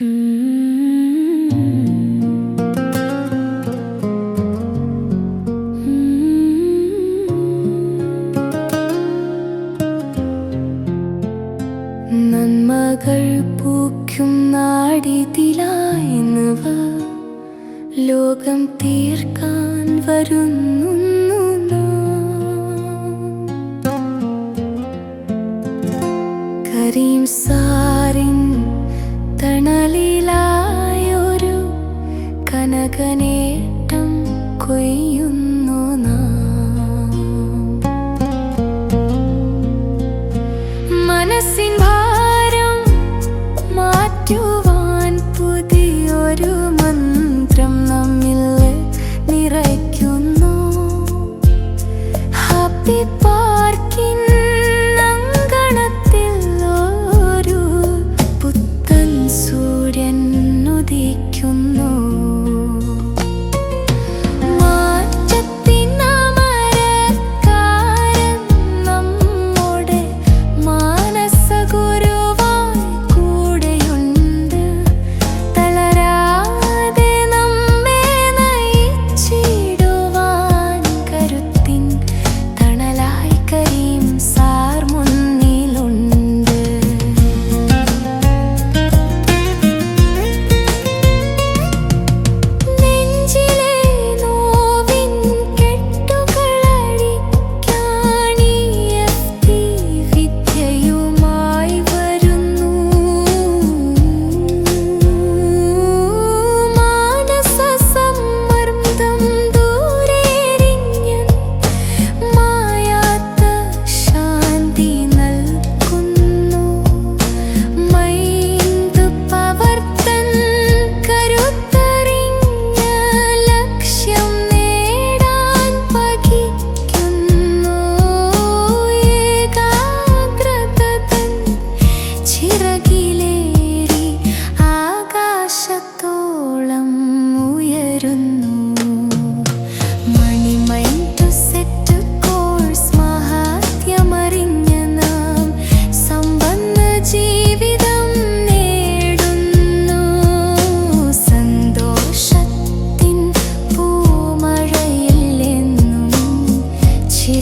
നന്മകൾ പൂക്കും നാടിതിലായെന്നവ ലോകം തീർക്കാൻ വരുന്നു. കനലിലായൊരു കനകനേട്ടം കൊയ്യുന്നു മനസ്സിൻ ഭാരം മാറ്റുവാൻ പുതിയൊരു മന്ത്രം നമ്മിൽ നിറയ്ക്കുന്നു. ഹാപ്പി പാ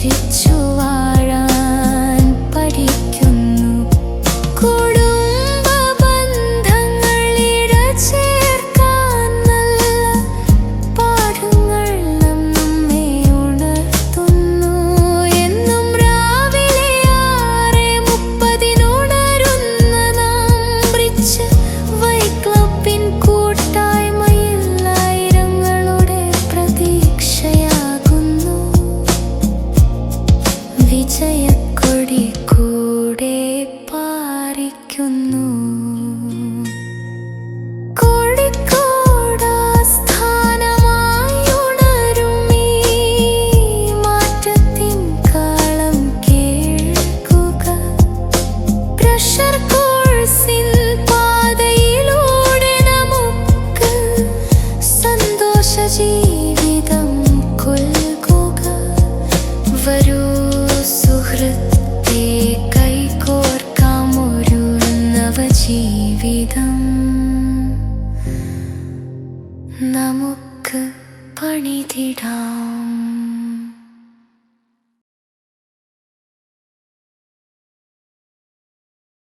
you to Oh. ജീവിതം നമുക്ക് പണിതിടാം.